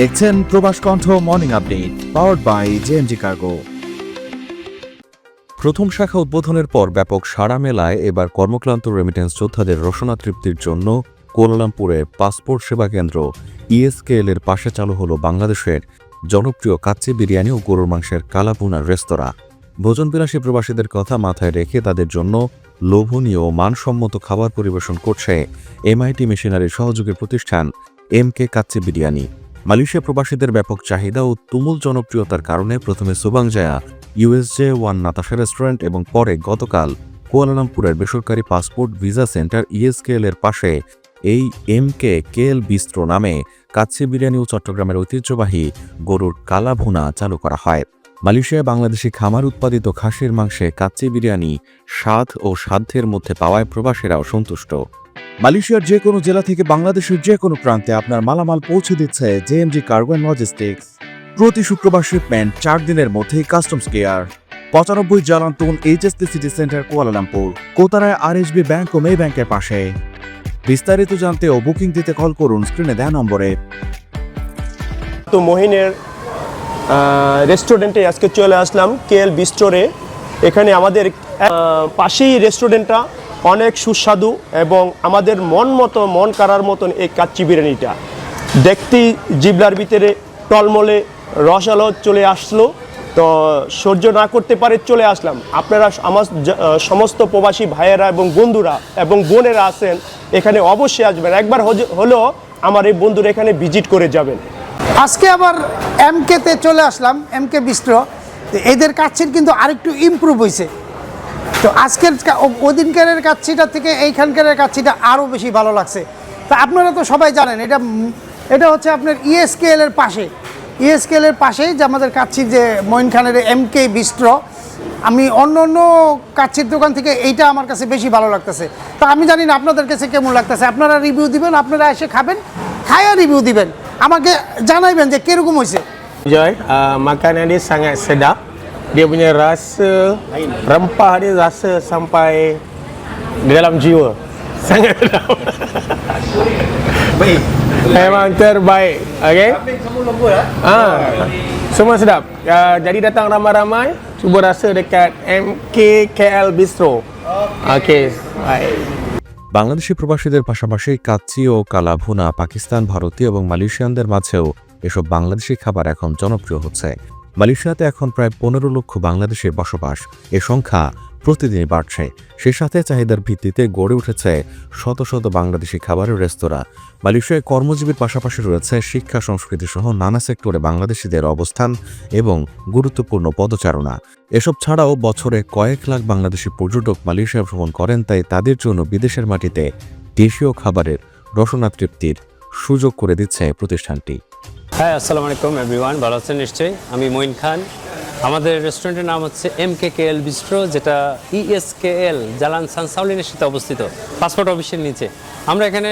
দেখছেন Probash Kontho morning update powered by JMG cargo প্রথম শাখা উদ্বোধনের পর ব্যাপক সাড়া মেলায় এবার কর্মক্লান্ত রেমিটেন্স যোদ্ধাদের রসনা তৃপ্তির জন্য কুয়ালালামপুরে পাসপোর্ট সেবা কেন্দ্র। ইএসকেএল এর পাশে চালু হলো বাংলাদেশের জনপ্রিয় কাচ্চি বিরিয়ানি ও গরুর মাংসের কালাপুনার রেস্তোরাঁ। ভোজনবিলাসী প্রবাসীদের কথা মাথায় রেখে তাদের জন্য লোভনীয় মানসম্মত খাবার পরিবেশন করছে এমআইটি মেশিনারি সহযোগী প্রতিষ্ঠান M K kacchi biryani. Malaysia প্রবাসীদের ব্যাপক চাহিদা ও তুমুল জনপ্রিয়তার কারণে প্রথমে Subang Jaya USJ one Natasha restaurant এবং পরে গতকাল কুয়ালালামপুরের বেসরকারি পাসপোর্ট ভিসা সেন্টার ইএসকেএল এর পাশে এই এম কে কেএল বিস্ত্র নামে কাচ্চি বিরিয়ানি ও চট্টগ্রামের ঐতিহ্যবাহী গরুর কালা ভুনা চালু করা হয়। মালয়েশিয়ায় বাংলাদেশি খামার উৎপাদিত খাসির মাংসে কাচ্চি বিরিয়ানি স্বাদ ও সাধ্যের মধ্যে পাওয়ায় প্রবাসীরাও সন্তুষ্ট। মালয়েশিয়ার যে কোনো জেলা থেকে বাংলাদেশের যে কোনো প্রান্তে আপনার মালামাল পৌঁছে দিচ্ছে জেএমজি কার্গো অ্যান্ড লজিস্টিক্স প্রতি শুক্রবার শিপমেন্ট চার দিনের মধ্যেই কাস্টমস কেয়ার পঁচানব্বই Jalan Tun HST city center Kuala Lumpur, কোতারায় আর আরএসবি ব্যাংক ও মে ব্যাংকের পাশে। বিস্তারিত জানতে ও বুকিং দিতে কল করুন স্ক্রিনে দেওয়া নম্বরে। তো মহিনের রেস্টুরেন্টে আজকে চলে আসলাম কেএল বিস্টোরে এখানে আমাদের পাশেই রেস্টুরেন্টটা অনেক সুস্বাদু এবং আমাদের মন মতো, মন কারার মতন এই কাচ্চি বিরিয়ানিটা। দেখতেই জিবলার ভিতরে টলমলে রসালো চলে আসলো। তো সহ্য না করতে পারে চলে আসলাম। আপনারা আমার সমস্ত প্রবাসী ভাইয়েরা এবং বন্ধুরা এবং বোনেরা আছেন, এখানে অবশ্যই আসবেন। একবার হলেও আমার এই বন্ধুরা এখানে ভিজিট করে যাবেন। আজকে আবার এমকেতে চলে আসলাম, এমকে বিস্ট্র তো এদের কাচ্ছির কিন্তু আরেকটু ইমপ্রুভ হয়েছে তো আজকের ওদিনকারের কাচ্ছিটা থেকে এইখানকারের কাচ্ছিটা আরও বেশি ভালো লাগছে। তা আপনারা তো সবাই জানেন, এটা এটা হচ্ছে আপনার E ইএসকেএল এর পাশে। ইএসকেএল এর পাশেই যে আমাদের কাচ্ছি যে মঈন খানের এম কে বিস্ট্র আমি অন্য অন্য কাচ্ছির দোকান থেকে এইটা আমার কাছে বেশি ভালো লাগতেছে। তা আমি জানি না আপনাদের কাছে কেমন লাগতেছে। আপনারা রিভিউ দিবেন, আপনারা এসে খাবেন, খায়া রিভিউ দিবেন। আমাকে জানাইবেন যে কীরকম হয়েছে জয় dia sangat sedap. Dia punya rasa Lain. rempah dia rasa sampai di dalam jiwa. Sangat sedap. Baik. Memang terbaik. Okey. Semua lembut ah. Semua sedap. Uh, jadi datang ramai-ramai, cuba rasa dekat MKKL Bistro. Okey. okay. Baik. Bangladeshi প্রবাসীদের পাশাপাশি কাচ্চি ও কালাভুনা পাকিস্তান ভারতীয় এবং মালয়েশিয়ানদের মাঝেও এসব বাংলাদেশি খাবার এখন জনপ্রিয় হচ্ছে মালয়েশিয়াতে এখন প্রায় পনেরো লক্ষ বাংলাদেশের বসবাস। এ সংখ্যা প্রতিদিনই বাড়ছে। সে সাথে চাহিদার ভিত্তিতে গড়ে উঠেছে শত শত বাংলাদেশি খাবারের রেস্তোরাঁ। মালয়েশিয়ায় কর্মজীবীর পাশাপাশি রয়েছে শিক্ষা, সংস্কৃতি সহ নানা সেক্টরে বাংলাদেশিদের অবস্থান এবং গুরুত্বপূর্ণ পদচারণা। এসব ছাড়াও বছরে কয়েক লাখ বাংলাদেশি পর্যটক মালয়েশিয়া ভ্রমণ করেন, তাই তাদের জন্য বিদেশের মাটিতে দেশীয় খাবারের রসনা তৃপ্তির সুযোগ করে দিচ্ছে প্রতিষ্ঠানটি। হ্যাঁ আসসালামু আলাইকুম এভরিওয়ান ভালো আছেন নিশ্চয়ই? আমি মঈন খান। আমাদের রেস্টুরেন্টের নাম হচ্ছে M K K L bistro যেটা E ইএসকেএল জালান সানসাউলিনের সাথে অবস্থিত পাসপোর্ট অফিসের নিচে। আমরা এখানে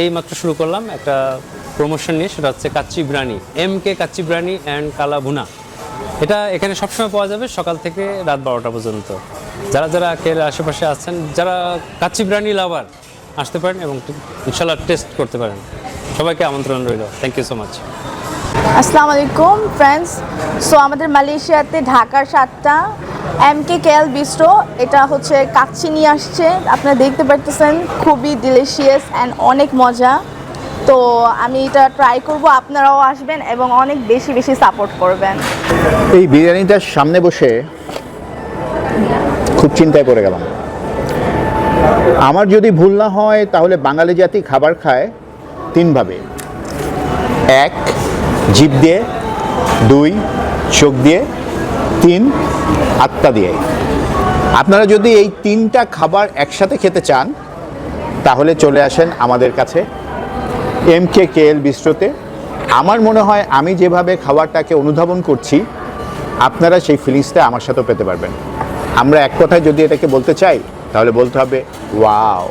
এই মাত্র শুরু করলাম একটা প্রমোশন নিয়ে, সেটা হচ্ছে kacchi biryani M K kacchi biryani and kala bhuna. এটা এখানে সবসময় পাওয়া যাবে সকাল থেকে রাত বারোটা পর্যন্ত। যারা যারা কেল আশেপাশে আছেন, যারা কাচ্চি বিরিয়ানি লাভার, আসতে পারেন এবং ইনশাল্লাহ টেস্ট করতে পারেন। সবাইকে আমন্ত্রণ রইল। থ্যাংক ইউ সো মাচ আসসালামু আলাইকুম ফ্রেন্ডস সো আমাদের মালয়েশিয়াতে ঢাকার সাতটা এম কে কেএল বিস্ট্রো এটা হচ্ছে কাচ্চি নিয়ে আসছে। আপনারা দেখতে পারতেছেন খুবই ডিলিশিয়াস অ্যান্ড অনেক মজা। তো আমি এটা ট্রাই করব আপনারাও আসবেন এবং অনেক বেশি বেশি সাপোর্ট করবেন। এই বিরিয়ানিটার সামনে বসে খুব চিন্তায় পড়ে গেলাম। আমার যদি ভুল না হয় তাহলে বাঙালি জাতি খাবার খায়। তিনভাবে। এক, জিভ দিয়ে, দুই, চোখ দিয়ে, তিন, আত্মা দিয়ে। আপনারা যদি এই তিনটা খাবার একসাথে খেতে চান, তাহলে চলে আসেন আমাদের কাছে এম কে কে এল বিস্ট্রোতে আমার মনে হয় আমি যেভাবে খাবারটাকে অনুধাবন করছি, আপনারা সেই ফিলিংসটা আমার সাথেও পেতে পারবেন। আমরা এক কথায় যদি এটাকে বলতে চাই, তাহলে বলতে হবে, ওয়াও।